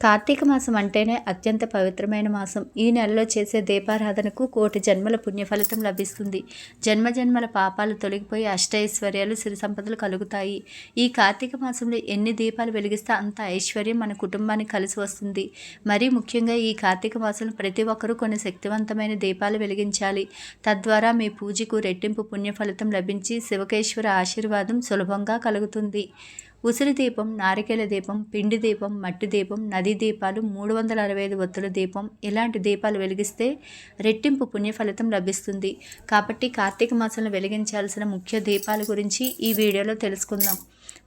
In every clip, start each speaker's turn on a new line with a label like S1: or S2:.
S1: కార్తీక మాసం అంటేనే అత్యంత పవిత్రమైన మాసం. ఈ నెలలో చేసే దీపారాధనకు కోటి జన్మల పుణ్యఫలితం లభిస్తుంది. జన్మ జన్మల పాపాలు తొలగిపోయి అష్టైశ్వర్యాలు సిరి సంపదలు కలుగుతాయి. ఈ కార్తీక మాసంలో ఎన్ని దీపాలు వెలిగిస్తే అంత ఐశ్వర్యం మన కుటుంబానికి కలిసి వస్తుంది. మరీ ముఖ్యంగా ఈ కార్తీక మాసంలో ప్రతి ఒక్కరూ కొన్ని శక్తివంతమైన దీపాలు వెలిగించాలి. తద్వారా మీ పూజకు రెట్టింపు పుణ్యఫలితం లభించి శివకేశ్వర ఆశీర్వాదం సులభంగా కలుగుతుంది. ఉసిరి దీపం నారికేల దీపం పిండి దీపం మట్టి దీపం నదీ దీపాలు మూడు వందల అరవై ఐదు ఒత్తుల దీపం ఇలాంటి దీపాలు వెలిగిస్తే రెట్టింపు పుణ్య ఫలితం లభిస్తుంది. కాబట్టి కార్తీక మాసంలో వెలిగించాల్సిన ముఖ్య దీపాల గురించి ఈ వీడియోలో తెలుసుకుందాం.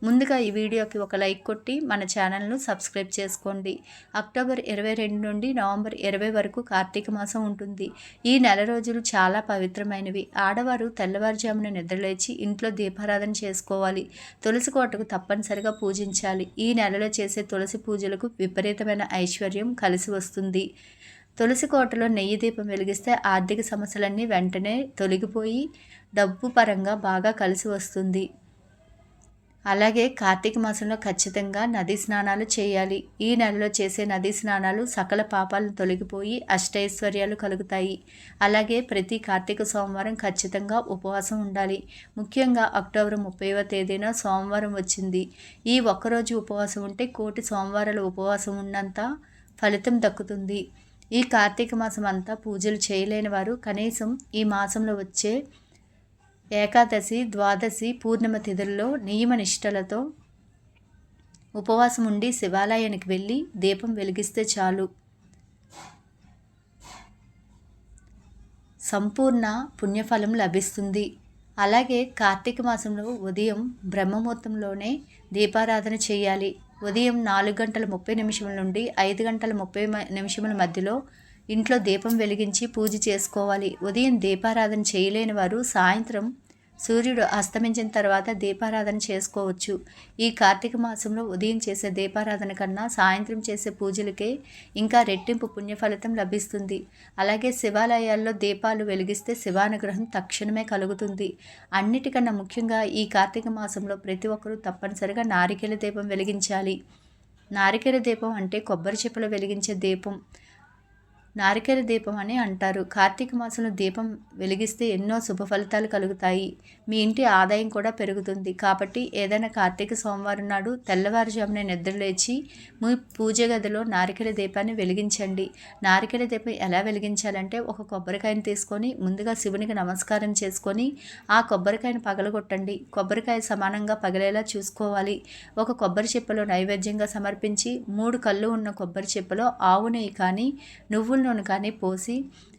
S1: ముందుగా ఈ వీడియోకి ఒక లైక్ కొట్టి మన ఛానల్ను సబ్స్క్రైబ్ చేసుకోండి. అక్టోబర్ ఇరవై రెండు నుండి నవంబర్ ఇరవై వరకు కార్తీక మాసం ఉంటుంది. ఈ నెల రోజులు చాలా పవిత్రమైనవి. ఆడవారు తెల్లవారుజామున నిద్రలేచి ఇంట్లో దీపారాధన చేసుకోవాలి. తులసి కోటకు తప్పనిసరిగా పూజించాలి. ఈ నెలలో చేసే తులసి పూజలకు విపరీతమైన ఐశ్వర్యం కలిసి వస్తుంది. తులసి కోటలో నెయ్యి దీపం వెలిగిస్తే ఆర్థిక సమస్యలన్నీ వెంటనే తొలగిపోయి డబ్బు పరంగా బాగా కలిసి వస్తుంది. అలాగే కార్తీక మాసంలో ఖచ్చితంగా నదీ స్నానాలు చేయాలి. ఈ నెలలో చేసే నదీ స్నానాలు సకల పాపాలను తొలగిపోయి అష్టైశ్వర్యాలు కలుగుతాయి. అలాగే ప్రతి కార్తీక సోమవారం ఖచ్చితంగా ఉపవాసం ఉండాలి. ముఖ్యంగా అక్టోబర్ ముప్పైవ తేదీన సోమవారం వచ్చింది. ఈ ఒక్కరోజు ఉపవాసం ఉంటే కోటి సోమవారాల ఉపవాసం ఉన్నంత ఫలితం దక్కుతుంది. ఈ కార్తీక మాసం అంతా పూజలు చేయలేని వారు కనీసం ఈ మాసంలో వచ్చే ఏకాదశి ద్వాదశి పూర్ణిమ తిథుల్లో నియమ నిష్ఠలతో ఉపవాసం ఉండి శివాలయానికి వెళ్ళి దీపం వెలిగిస్తే చాలు. సంపూర్ణ పుణ్యఫలం లభిస్తుంది. అలాగే కార్తీక మాసంలో ఉదయం బ్రహ్మముహూర్తంలోనే దీపారాధన చేయాలి. ఉదయం నాలుగు గంటల ముప్పై నిమిషముల నుండి ఐదు గంటల ముప్పై నిమిషముల మధ్యలో ఇంట్లో దీపం వెలిగించి పూజ చేసుకోవాలి. ఉదయం దీపారాధన చేయలేని వారు సాయంత్రం సూర్యుడు అస్తమించిన తర్వాత దీపారాధన చేసుకోవచ్చు. ఈ కార్తీక మాసంలో ఉదయం చేసే దీపారాధన కన్నా సాయంత్రం చేసే పూజలకే ఇంకా రెట్టింపు పుణ్యఫలితం లభిస్తుంది. అలాగే శివాలయాల్లో దీపాలు వెలిగిస్తే శివానుగ్రహం తక్షణమే కలుగుతుంది. అన్నిటికన్నా ముఖ్యంగా ఈ కార్తీక మాసంలో ప్రతి ఒక్కరూ తప్పనిసరిగా నారికేల దీపం వెలిగించాలి. నారికేల దీపం అంటే కొబ్బరి చెప్పులు వెలిగించే దీపం. నారికేల దీపం అని అంటారు. కార్తీక మాసంలో దీపం వెలిగిస్తే ఎన్నో శుభ ఫలితాలు కలుగుతాయి. మీ ఇంటి ఆదాయం కూడా పెరుగుతుంది. కాబట్టి ఏదైనా కార్తీక సోమవారం నాడు తెల్లవారుజామున నిద్రలేచి మీ పూజ గదిలో నారికేల దీపాన్ని వెలిగించండి. నారికేల దీపం ఎలా వెలిగించాలంటే ఒక కొబ్బరికాయని తీసుకొని ముందుగా శివునికి నమస్కారం చేసుకొని ఆ కొబ్బరికాయను పగలగొట్టండి. కొబ్బరికాయ సమానంగా పగిలేలా చూసుకోవాలి. ఒక కొబ్బరి చెప్పలో నైవేద్యంగా సమర్పించి మూడు కళ్ళు ఉన్న కొబ్బరి చెప్పలో ఆవు నెయ్యి కానీ నువ్వు నూనె కానీ పోసి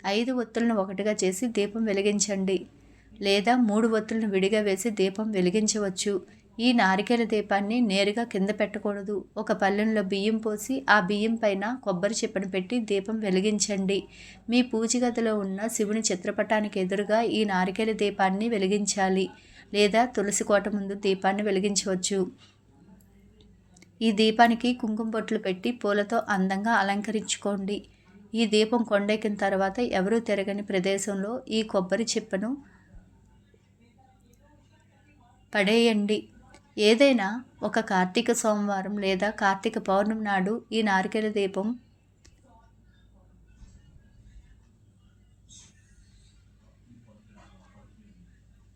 S1: ఐదు ఒత్తులను ఒకటిగా చేసి దీపం వెలిగించండి. లేదా మూడు ఒత్తులను విడిగా వేసి దీపం వెలిగించవచ్చు. ఈ నారికేల దీపాన్ని నేరుగా కింద పెట్టకూడదు. ఒక పల్లెంలో బియ్యం పోసి ఆ బియ్యం పైన కొబ్బరి చిప్పను పెట్టి దీపం వెలిగించండి. మీ పూజ గదిలో ఉన్న శివుని చిత్రపటానికి ఎదురుగా ఈ నారికేల దీపాన్ని వెలిగించాలి. లేదా తులసి కోట ముందు దీపాన్ని వెలిగించవచ్చు. ఈ దీపానికి కుంకుమ బొట్లు పెట్టి పూలతో అందంగా అలంకరించుకోండి. ఈ దీపం కొండెక్కిన తర్వాత ఎవరూ తిరగని ప్రదేశంలో ఈ కొబ్బరి చిప్పను పడేయండి. ఏదైనా ఒక కార్తీక సోమవారం లేదా కార్తీక పౌర్ణమి నాడు ఈ నారికేల దీపం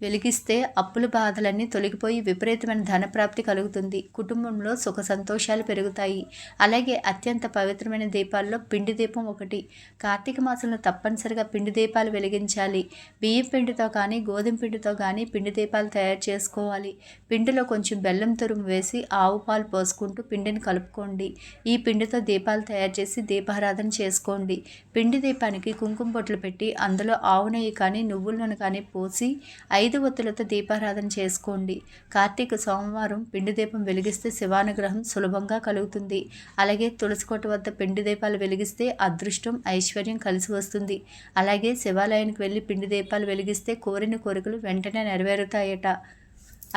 S1: వెలిగిస్తే అప్పుల బాధలన్నీ తొలగిపోయి విపరీతమైన ధనప్రాప్తి కలుగుతుంది. కుటుంబంలో సుఖ సంతోషాలు పెరుగుతాయి. అలాగే అత్యంత పవిత్రమైన దీపాల్లో పిండి దీపం ఒకటి. కార్తీక మాసంలో తప్పనిసరిగా పిండి దీపాలు వెలిగించాలి. బియ్యం పిండితో కానీ గోధుమ పిండితో కానీ పిండి దీపాలు తయారు చేసుకోవాలి. పిండిలో కొంచెం బెల్లం తురుము వేసి ఆవు పాలు పోసుకుంటూ పిండిని కలుపుకోండి. ఈ పిండితో దీపాలు తయారు చేసి దీపారాధన చేసుకోండి. పిండి దీపానికి కుంకుమ బొట్లు పెట్టి అందులో ఆవు నెయ్యి కానీ నువ్వుల నూనె కానీ పోసి ఐదు ఐదు ఒత్తులతో దీపారాధన చేసుకోండి. కార్తీక సోమవారం పిండి దీపం వెలిగిస్తే శివానుగ్రహం సులభంగా కలుగుతుంది. అలాగే తులసికోట వద్ద పిండి దీపాలు వెలిగిస్తే అదృష్టం ఐశ్వర్యం కలిసి వస్తుంది. అలాగే శివాలయానికి వెళ్ళి పిండి దీపాలు వెలిగిస్తే కోరిన కోరికలు వెంటనే నెరవేరుతాయట.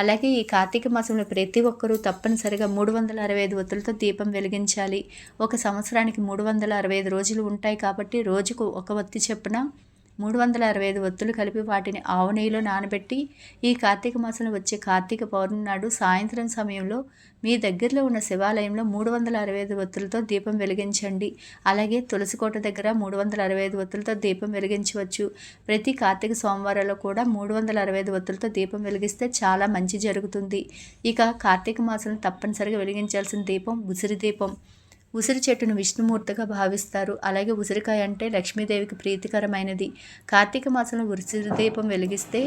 S1: అలాగే ఈ కార్తీక మాసంలో ప్రతి ఒక్కరూ తప్పనిసరిగా మూడు వందల అరవై ఐదు ఒత్తులతో దీపం వెలిగించాలి. ఒక సంవత్సరానికి మూడు వందల అరవై ఐదు రోజులు ఉంటాయి కాబట్టి రోజుకు ఒక ఒత్తి చెప్పున మూడు వందల అరవై ఐదు ఒత్తులు కలిపి వాటిని ఆవు నెయ్యిలో నానబెట్టి ఈ కార్తీక మాసంలో వచ్చే కార్తీక పౌర్ణమి నాడు సాయంత్రం సమయంలో మీ దగ్గరలో ఉన్న శివాలయంలో మూడు వందల అరవై ఐదు ఒత్తులతో దీపం వెలిగించండి. అలాగే తులసికోట దగ్గర మూడు వందల అరవై ఐదు ఒత్తులతో దీపం వెలిగించవచ్చు. ప్రతి కార్తీక సోమవారాల్లో కూడా మూడు వందల అరవై ఐదు ఒత్తులతో దీపం వెలిగిస్తే చాలా మంచి జరుగుతుంది. ఇక కార్తీక మాసంలో తప్పనిసరిగా వెలిగించాల్సిన దీపం ఉసిరి దీపం. ఉసిరి చెట్టును విష్ణుమూర్తిగా భావిస్తారు. అలాగే ఉసిరికాయ అంటే లక్ష్మీదేవికి ప్రీతికరమైనది. కార్తీక మాసంలో ఉసిరి దీపం వెలిగిస్తే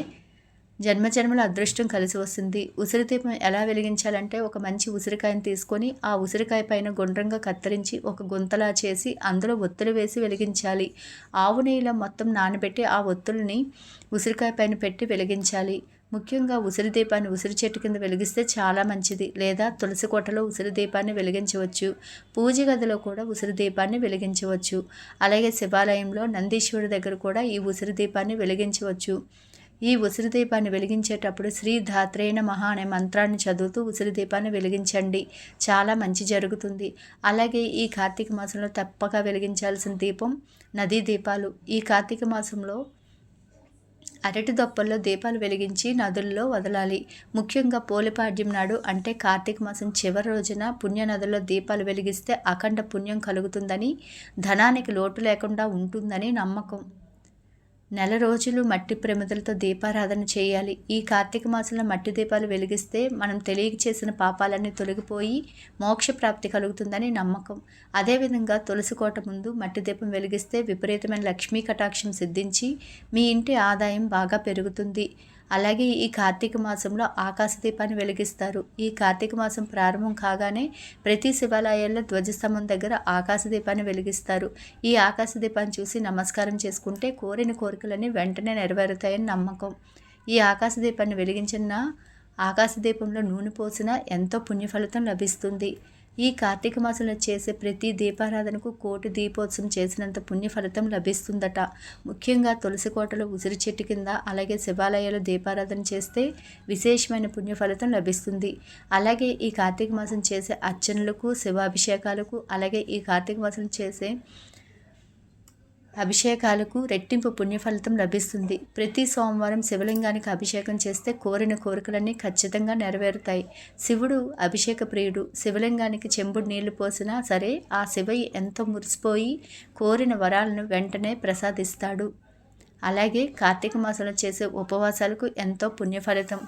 S1: జన్మజన్మల అదృష్టం కలిసి వస్తుంది. ఉసిరి దీపం ఎలా వెలిగించాలంటే ఒక మంచి ఉసిరికాయను తీసుకొని ఆ ఉసిరికాయ పైన గుండ్రంగా కత్తిరించి ఒక గుంతలా చేసి అందులో ఒత్తులు వేసి వెలిగించాలి. ఆవు నెయ్యిలో మొత్తం నానబెట్టి ఆ ఒత్తుల్ని ఉసిరికాయ పైన పెట్టి వెలిగించాలి. ముఖ్యంగా ఉసిరి దీపాన్ని ఉసిరి చెట్టు కింద వెలిగిస్తే చాలా మంచిది. లేదా తులసి కోటలో ఉసిరి దీపాన్ని వెలిగించవచ్చు. పూజ గదిలో కూడా ఉసిరి దీపాన్ని వెలిగించవచ్చు. అలాగే శివాలయంలో నందీశ్వరుడి దగ్గర కూడా ఈ ఉసిరి దీపాన్ని వెలిగించవచ్చు. ఈ ఉసిరి దీపాన్ని వెలిగించేటప్పుడు శ్రీ ధాత్రేణ మహా అనే మంత్రాన్ని చదువుతూ ఉసిరి దీపాన్ని వెలిగించండి. చాలా మంచి జరుగుతుంది. అలాగే ఈ కార్తీక మాసంలో తప్పక వెలిగించాల్సిన దీపం నదీ దీపాలు. ఈ కార్తీక మాసంలో అరటి దొప్పల్లో దీపాలు వెలిగించి నదుల్లో వదలాలి. ముఖ్యంగా పోలిపాడ్యం నాడు అంటే కార్తీక మాసం చివరి రోజున పుణ్య నదుల్లో దీపాలు వెలిగిస్తే అఖండ పుణ్యం కలుగుతుందని ధనానికి లోటు లేకుండా ఉంటుందని నమ్మకం. నెల రోజులు మట్టి ప్రమిదలతో దీపారాధన చేయాలి. ఈ కార్తీక మాసంలో మట్టి దీపాలు వెలిగిస్తే మనం తెలియక చేసిన పాపాలన్నీ తొలగిపోయి మోక్ష ప్రాప్తి కలుగుతుందని నమ్మకం. అదేవిధంగా తులసి కోట ముందు మట్టి దీపం వెలిగిస్తే విపరీతమైన లక్ష్మీ కటాక్షం సిద్ధించి మీ ఇంటి ఆదాయం బాగా పెరుగుతుంది. అలాగే ఈ కార్తీక మాసంలో ఆకాశ దీపాన్ని వెలిగిస్తారు. ఈ కార్తీక మాసం ప్రారంభం కాగానే ప్రతి శివాలయాల్లో ధ్వజస్తంభం దగ్గర ఆకాశ దీపాన్ని వెలిగిస్తారు. ఈ ఆకాశ దీపాన్ని చూసి నమస్కారం చేసుకుంటే కోరిన కోరికలన్నీ వెంటనే నెరవేరుతాయని నమ్మకం. ఈ ఆకాశ దీపాన్ని వెలిగించిన ఆకాశ దీపంలో నూనె పోసిన ఎంతో పుణ్యఫలితం లభిస్తుంది. ఈ కార్తీక మాసంలో చేసే ప్రతి దీపారాధనకు కోటి దీపోత్సవం చేసినంత పుణ్య ఫలితం లభిస్తుందట. ముఖ్యంగా తులసి కోటలో ఉసిరి చెట్టు కింద అలాగే శివాలయాలు దీపారాధన చేస్తే విశేషమైన పుణ్య ఫలితం లభిస్తుంది. అలాగే ఈ కార్తీక మాసం చేసే అర్చనలకు శివాభిషేకాలకు అలాగే ఈ కార్తీక మాసం చేసే అభిషేకాలకు రెట్టింపు పుణ్యఫలితం లభిస్తుంది. ప్రతి సోమవారం శివలింగానికి అభిషేకం చేస్తే కోరిన కోరికలన్నీ ఖచ్చితంగా నెరవేరుతాయి. శివుడు అభిషేక ప్రియుడు. శివలింగానికి చెంబుడు నీళ్ళు పోసినా సరే ఆ శివయ్య ఎంతో మురిసిపోయి కోరిన వరాలను వెంటనే ప్రసాదిస్తాడు. అలాగే కార్తీక మాసంలో చేసే ఉపవాసాలకు ఎంతో పుణ్యఫలితం.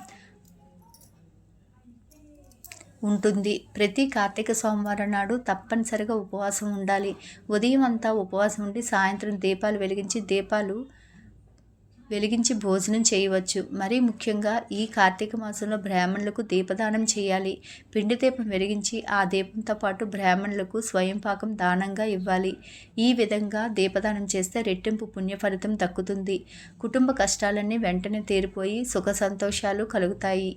S1: ఉంటుంది. ప్రతి కార్తీక సోమవారం నాడు తప్పనిసరిగా ఉపవాసం ఉండాలి. ఉదయం అంతా ఉపవాసం ఉండి సాయంత్రం దీపాలు వెలిగించి దీపాలు వెలిగించి భోజనం చేయవచ్చు. మరీ ముఖ్యంగా ఈ కార్తీక మాసంలో బ్రాహ్మణులకు దీపదానం చేయాలి. పిండి దీపం వెలిగించి ఆ దీపంతో పాటు బ్రాహ్మణులకు స్వయం పాకం దానంగా ఇవ్వాలి. ఈ విధంగా దీపదానం చేస్తే రెట్టింపు పుణ్య ఫలితం దక్కుతుంది. కుటుంబ కష్టాలన్నీ వెంటనే తీరిపోయి సుఖ సంతోషాలు కలుగుతాయి.